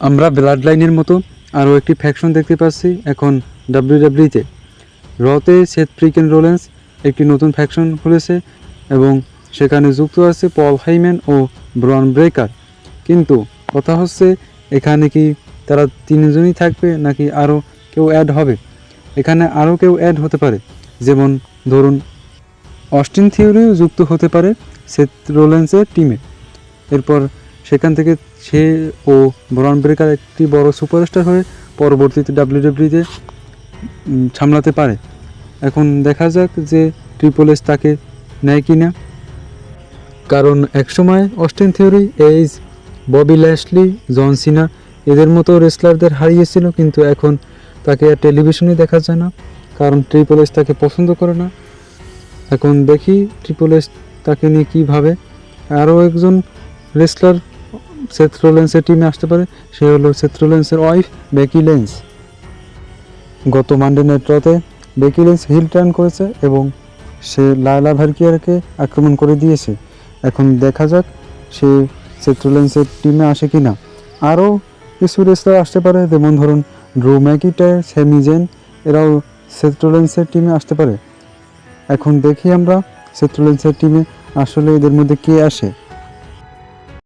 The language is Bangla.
আমরা ব্লাড লাইনের মতো আরও একটি ফ্যাকশন দেখতে পাচ্ছি এখন ডাব্লিউডাব্লিউতে রতে সেথ ফ্রিকেন রোলেন্স একটি নতুন ফ্যাকশন খুলেছে এবং সেখানে যুক্ত আছে পল হাইম্যান ও ব্রন ব্রেকার কিন্তু কথা হচ্ছে, এখানে কি তারা তিনজনই থাকবে নাকি আরও কেউ অ্যাড হবে? এখানে আরও কেউ অ্যাড হতে পারে। যেমন ধরুন অস্টিন থিওরিও যুক্ত হতে পারে সেথ রোলেন্সের টিমে এরপর সেখান থেকে সে ও ব্রন ব্রেকার একটি বড় সুপারস্টার হয়ে পরবর্তীতে ডাব্লিউডাব্লিউতে সামলাতে পারে। এখন দেখা যাক যে ট্রিপল এস তাকে নেয় কি না কারণ একসময় Austin Theory Edge Bobby Lashley John Cena এদের মতো রেসলারদের হারিয়েছিল, কিন্তু এখন তাকে আর টেলিভিশনে দেখা যায় না, কারণ ট্রিপল এস তাকে পছন্দ করে না। এখন দেখি ট্রিপল এস তাকে নিয়ে কী ভাবে। আরও একজন রেসলার সেথ রোলেন্সের টিমে আসতে পারে, সে হলো সেথ রোলেন্সের ওয়াইফ বেকি লেন্স গত মানডে নাইট রতে বেকি লেন্স হিল টার্ন করেছে এবং সে লায়লা ভার্কিয়ারকে আক্রমণ করে দিয়েছে। এখন দেখা যাক সে সেথ রোলেন্সের টিমে আসে কি না আরও কিছু রেসলার আসতে পারে, যেমন ধরুন ড্রু ম্যাকিটার সেমিজেন এরাও সেথ রোলেন্সের টিমে আসতে পারে। এখন দেখি আমরা সেথ রোলেন্সের টিমে আসলে এদের মধ্যে কে আসে।